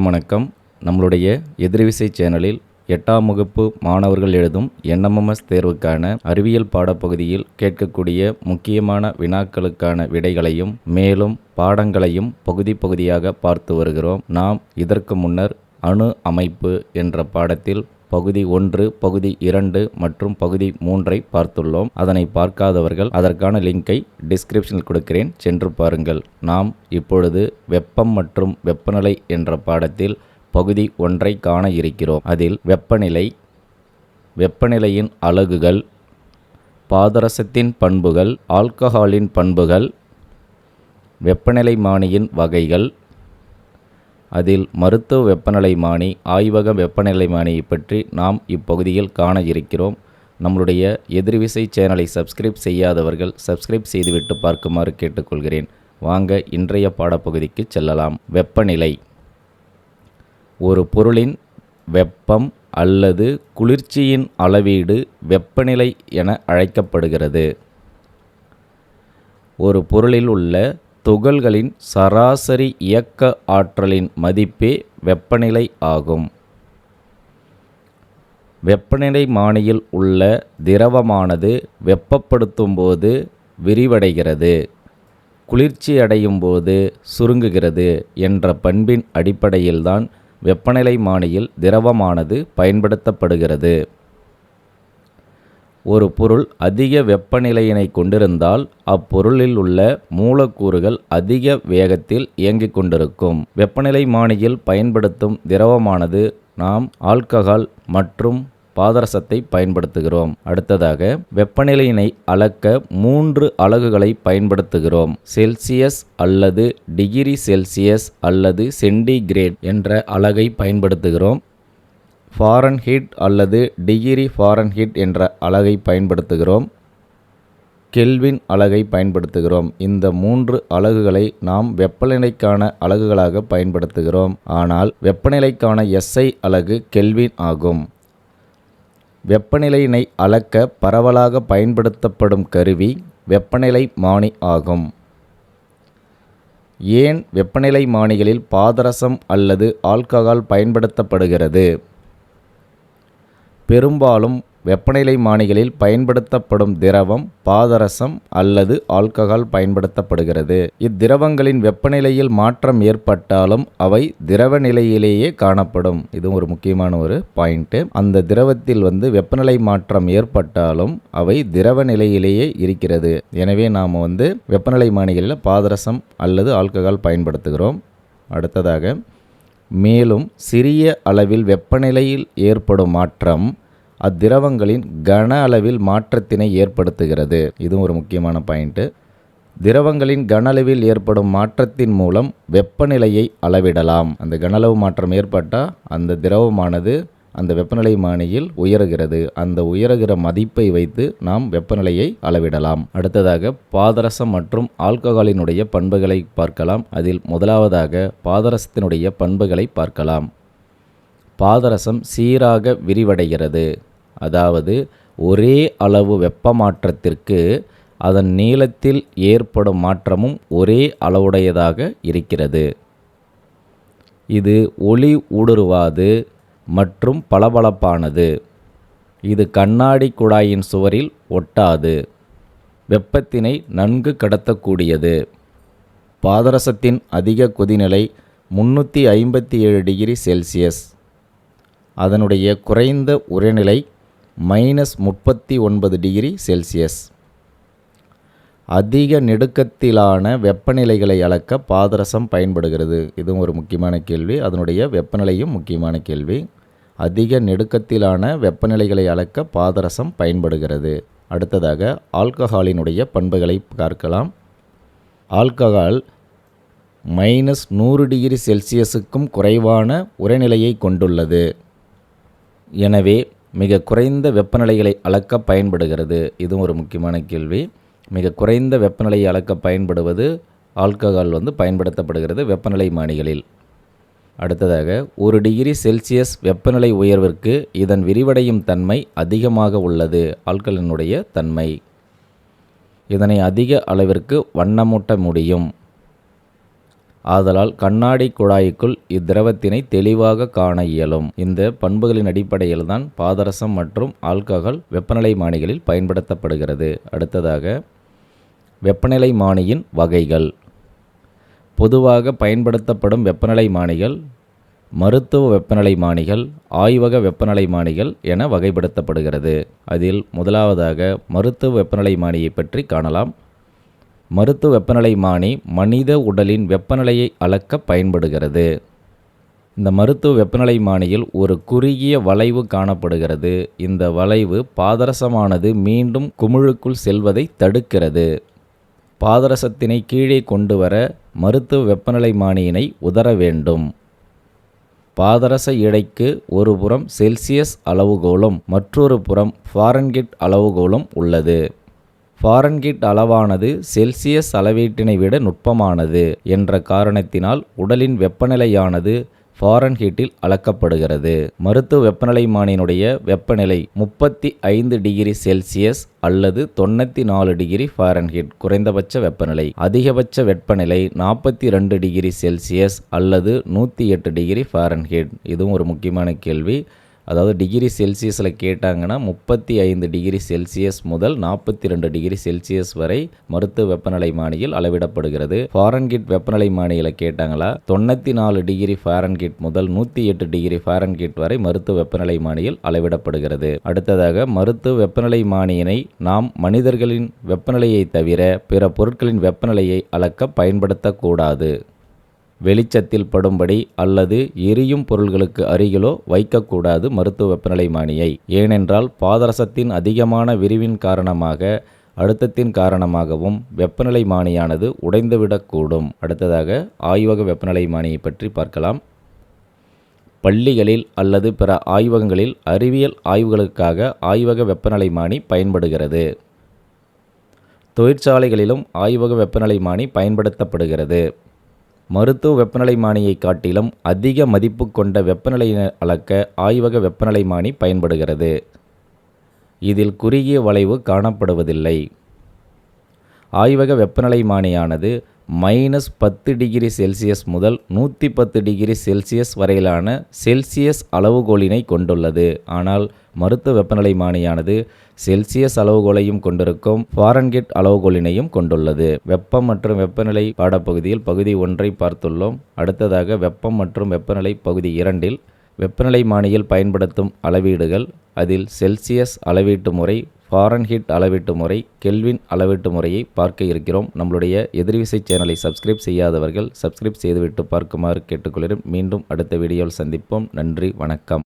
அனைவருக்கும் வணக்கம். நம்மளுடைய எதிர்விசை சேனலில் எட்டாம் வகுப்பு மாணவர்கள் எழுதும் என்எம்எம்எஸ் தேர்வுக்கான அறிவியல் பாடப்பகுதியில் கேட்கக்கூடிய முக்கியமான வினாக்களுக்கான விடைகளையும் மேலும் பாடங்களையும் பகுதி பகுதியாக பார்த்து வருகிறோம். நாம் இதற்கு முன்னர் அணு அமைப்பு என்ற பாடத்தில் பகுதி ஒன்று பகுதி இரண்டு மற்றும் பகுதி மூன்றை பார்த்துள்ளோம். அதனை பார்க்காதவர்கள் அதற்கான லிங்கை டிஸ்கிரிப்ஷனில் கொடுக்கிறேன். சென்று பாருங்கள். நாம் இப்பொழுது வெப்பம் மற்றும் வெப்பநிலை என்ற பாடத்தில் பகுதி ஒன்றை காண இருக்கிறோம். அதில் வெப்பநிலை வெப்பநிலையின் அலகுகள் பாதரசத்தின் பண்புகள் ஆல்கஹாலின் பண்புகள் வெப்பநிலை மானியின் வகைகள் அதில் மருத்துவ வெப்பநிலைமானி ஆய்வக வெப்பநிலைமானியை பற்றி நாம் இப்பகுதியில் காண இருக்கிறோம் நம்மளுடைய எதிர்விசை சேனலை சப்ஸ்கிரைப் செய்யாதவர்கள் சப்ஸ்கிரைப் செய்துவிட்டு பார்க்குமாறு கேட்டுக்கொள்கிறேன். வாங்க இன்றைய பாடப்பகுதிக்கு செல்லலாம். வெப்பநிலை. ஒரு பொருளின் வெப்பம் அல்லது குளிர்ச்சியின் அளவீடு வெப்பநிலை என அழைக்கப்படுகிறது. ஒரு பொருளில் உள்ள துகள்களின் சராசரி இயக்க ஆற்றலின் மதிப்பே வெப்பநிலை ஆகும். வெப்பநிலை மானியில் உள்ள திரவமானது வெப்பப்படுத்தும் போது விரிவடைகிறது குளிர்ச்சியடையும் போது சுருங்குகிறது என்ற பண்பின் அடிப்படையில்தான் வெப்பநிலை மானியில் திரவமானது பயன்படுத்தப்படுகிறது. ஒரு பொருள் அதிக வெப்பநிலையினை கொண்டிருந்தால் அப்பொருளில் உள்ள மூலக்கூறுகள் அதிக வேகத்தில் இயங்கிக் கொண்டிருக்கும். வெப்பநிலை மானியில் பயன்படுத்தும் திரவமானது நாம் ஆல்கஹால் மற்றும் பாதரசத்தை பயன்படுத்துகிறோம். அடுத்ததாக வெப்பநிலையினை அளக்க மூன்று அலகுகளை பயன்படுத்துகிறோம். செல்சியஸ் அல்லது டிகிரி செல்சியஸ் அல்லது சென்டிகிரேட் என்ற அலகை பயன்படுத்துகிறோம். ஃபாரன்ஹீட் அல்லது டிகிரி ஃபாரன்ஹீட் என்ற அலகை பயன்படுத்துகிறோம். கெல்வின் அலகை பயன்படுத்துகிறோம். இந்த மூன்று அலகுகளை நாம் வெப்பநிலைக்கான அலகுகளாக பயன்படுத்துகிறோம். ஆனால் வெப்பநிலைக்கான எஸ்ஐ அலகு கெல்வின் ஆகும். வெப்பநிலையினை அளக்க பரவலாக பயன்படுத்தப்படும் கருவி வெப்பநிலை மானி ஆகும். ஏன் வெப்பநிலை மானிகளில் பாதரசம் அல்லது ஆல்கஹால் பயன்படுத்தப்படுகிறது? பெரும்பாலும் வெப்பநிலை மானிகளில் பயன்படுத்தப்படும் திரவம் பாதரசம் அல்லது ஆல்கஹால் பயன்படுத்தப்படுகிறது. இத்திரவங்களின் வெப்பநிலையில் மாற்றம் ஏற்பட்டாலும் அவை திரவ நிலையிலேயே காணப்படும். இது ஒரு முக்கியமான ஒரு பாயிண்ட்டு அந்த திரவத்தில் வந்து வெப்பநிலை மாற்றம் ஏற்பட்டாலும் அவை திரவ நிலையிலேயே இருக்கிறது. எனவே நாம் வந்து வெப்பநிலை மானிகளில் பாதரசம் அல்லது ஆல்கஹால் பயன்படுத்துகிறோம். அடுத்ததாக மேலும் சிறிய அளவில் வெப்பநிலையில் ஏற்படும் மாற்றம் அத்திரவங்களின் கன அளவில் மாற்றத்தினை ஏற்படுத்துகிறது. இதுவும் ஒரு முக்கியமான பாயிண்ட்டு திரவங்களின் கன அளவில் ஏற்படும் மாற்றத்தின் மூலம் வெப்பநிலையை அளவிடலாம். அந்த கனளவு மாற்றம் ஏற்பட்டால் அந்த திரவமானது அந்த வெப்பநிலை மானியில் உயருகிறது. அந்த உயருகிற மதிப்பை வைத்து நாம் வெப்பநிலையை அளவிடலாம். அடுத்ததாக பாதரசம் மற்றும் ஆல்கஹாலினுடைய பண்புகளை பார்க்கலாம். அதில் முதலாவதாக பாதரசத்தினுடைய பண்புகளை பார்க்கலாம். பாதரசம் சீராக விரிவடைகிறது. அதாவது ஒரே அளவு வெப்பமாற்றத்திற்கு அதன் நீளத்தில் ஏற்படும் மாற்றமும் ஒரே அளவுடையதாக இருக்கிறது. இது ஒளி ஊடுருவாது. மற்றும் பளபளப்பானது. இது கண்ணாடி குழாயின் சுவரில் ஒட்டாது. வெப்பத்தினை நன்கு கடத்தக்கூடியது. பாதரசத்தின் அதிக கொதிநிலை முன்னூற்றி ஐம்பத்தி ஏழு டிகிரி செல்சியஸ். அதனுடைய குறைந்த உரைநிலை மைனஸ் முப்பத்தி ஒன்பது டிகிரி செல்சியஸ். அதிக நெடுக்கத்திலான வெப்பநிலைகளை அளக்க பாதரசம் பயன்படுகிறது. இதுவும் ஒரு முக்கியமான கேள்வி. அதனுடைய வெப்பநிலையும் முக்கியமான கேள்வி. அதிக நெடுக்கத்திலான வெப்பநிலைகளை அளக்க பாதரசம் பயன்படுகிறது. அடுத்ததாக ஆல்கஹாலினுடைய பண்புகளை பார்க்கலாம். ஆல்கஹால் மைனஸ் நூறு டிகிரி செல்சியஸுக்கும் குறைவான உரைநிலையை கொண்டுள்ளது. எனவே மிக குறைந்த வெப்பநிலைகளை அளக்க பயன்படுகிறது. இதுவும் ஒரு முக்கியமான கேள்வி. மிக குறைந்த வெப்பநிலையை அளக்க பயன்படுவது ஆல்கஹால் வந்து பயன்படுத்தப்படுகிறது வெப்பநிலை மானிகளில். அடுத்ததாக ஒரு டிகிரி செல்சியஸ் வெப்பநிலை உயர்விற்கு இதன் விரிவடையும் தன்மை அதிகமாக உள்ளது. ஆல்கலினுடைய தன்மை. இதனை அதிக அளவிற்கு வண்ணமூட்ட முடியும். ஆதலால் கண்ணாடி குழாய்க்குள் இத்திரவத்தினை தெளிவாக காண இயலும். இந்த பண்புகளின் அடிப்படையில் தான் பாதரசம் மற்றும் ஆல்கஹால் வெப்பநிலை மானிகளில் பயன்படுத்தப்படுகிறது. அடுத்ததாக வெப்பநிலை மானியின் வகைகள். பொதுவாக பயன்படுத்தப்படும் வெப்பநிலை மானிகள் மருத்துவ வெப்பநிலை மானிகள் ஆய்வக வெப்பநிலை மானிகள் என வகைப்படுத்தப்படுகிறது. அதில் முதலாவதாக மருத்துவ வெப்பநிலை மானியை பற்றி காணலாம். மருத்துவ வெப்பநிலை மானி மனித உடலின் வெப்பநிலையை அளக்க பயன்படுகிறது. இந்த மருத்துவ வெப்பநிலை மானியில் ஒரு குறுகிய வளைவு காணப்படுகிறது. இந்த வளைவு பாதரசமானது மீண்டும் குமிழுக்குள் செல்வதை தடுக்கிறது. பாதரசத்தினை கீழே கொண்டு வர மருத்துவ வெப்பநிலை மானியினை உதர வேண்டும். பாதரச இடைக்கு ஒரு புறம் செல்சியஸ் அளவுகோலும் மற்றொரு புறம் ஃபாரன்கிட் அளவுகோலும் உள்ளது. ஃபாரன்கிட் அளவானது செல்சியஸ் அளவீட்டினை விட நுட்பமானது என்ற காரணத்தினால் உடலின் வெப்பநிலையானது ஃபாரன்ஹீட்டில் அளக்கப்படுகிறது. மருத்துவ வெப்பநிலைமானியினுடைய வெப்பநிலை முப்பத்தி ஐந்து டிகிரி செல்சியஸ் அல்லது தொண்ணூற்றி நாலு டிகிரி ஃபாரன்ஹீட் குறைந்தபட்ச வெப்பநிலை. அதிகபட்ச வெப்பநிலை நாற்பத்தி ரெண்டு டிகிரி செல்சியஸ் அல்லது நூற்றி எட்டு டிகிரி ஃபாரன்ஹீட். இதுவும் ஒரு முக்கியமான கேள்வி. அதாவது டிகிரி செல்சியஸில் கேட்டாங்கன்னா முப்பத்தி ஐந்து டிகிரி செல்சியஸ் முதல் நாற்பத்தி ரெண்டு டிகிரி செல்சியஸ் வரை மருத்துவ வெப்பநிலை மானியில் அளவிடப்படுகிறது. ஃபாரன்கிட் வெப்பநிலை மானியில் கேட்டாங்களா? தொண்ணூற்றி நாலு டிகிரி ஃபாரன்கிட் முதல் நூற்றி எட்டு டிகிரி ஃபாரன்கிட் வரை மருத்துவ வெப்பநிலை மானியில் அளவிடப்படுகிறது. அடுத்ததாக மருத்துவ வெப்பநிலை மானியினை நாம் மனிதர்களின் வெப்பநிலையை தவிர பிற பொருட்களின் வெப்பநிலையை அளக்க பயன்படுத்தக்கூடாது. வெளிச்சத்தில் படும்படி அல்லது எரியும் பொருள்களுக்கு அருகிலோ வைக்கக்கூடாது மருத்துவ வெப்பநிலை மானியை ஏனென்றால் பாதரசத்தின் அதிகமான விரிவின் காரணமாக அழுத்தத்தின் காரணமாகவும் வெப்பநிலை மானியானது உடைந்துவிடக்கூடும். அடுத்ததாக ஆய்வக வெப்பநிலை மானியை பற்றி பார்க்கலாம். பள்ளிகளில் அல்லது பிற ஆய்வகங்களில் அறிவியல் ஆய்வுகளுக்காக ஆய்வக வெப்பநிலை மானி பயன்படுகிறது. தொழிற்சாலைகளிலும் ஆய்வக வெப்பநிலை மானி பயன்படுத்தப்படுகிறது. மருத்துவ வெப்பநிலைமானியை காட்டிலும் அதிக மதிப்பு கொண்ட வெப்பநிலையை அளக்க ஆய்வக வெப்பநிலைமானி பயன்படுகிறது. இதில் குறுகிய வளைவு காணப்படுவதில்லை. ஆய்வக வெப்பநிலை மானியானது மைனஸ் பத்து டிகிரி செல்சியஸ் முதல் நூற்றி பத்து டிகிரி செல்சியஸ் வரையிலான செல்சியஸ் அளவுகோலினை கொண்டுள்ளது. ஆனால் மருத்துவ வெப்பநிலை மானியானது செல்சியஸ் அளவுகோலையும் கொண்டிருக்கும் ஃபாரன்கிட் அளவுகோலினையும் கொண்டுள்ளது. வெப்பம் மற்றும் வெப்பநிலை பாடப்பகுதியில் பகுதி ஒன்றை பார்த்துள்ளோம். அடுத்ததாக வெப்பம் மற்றும் வெப்பநிலை பகுதி இரண்டில் வெப்பநிலை மானியில் பயன்படுத்தும் அளவீடுகள் அதில் செல்சியஸ் அளவீட்டு முறை ஃபாரன்ஹீட் அளவீட்டு முறை கெல்வின் அளவீட்டு முறையை பார்க்க இருக்கிறோம். நம்மளுடைய எதிர்விசை சேனலை சப்ஸ்கிரைப் செய்யாதவர்கள் சப்ஸ்கிரைப் செய்துவிட்டு பார்க்குமாறு கேட்டுக்கொள்கிறேன். மீண்டும் அடுத்த வீடியோவில் சந்திப்போம். நன்றி வணக்கம்.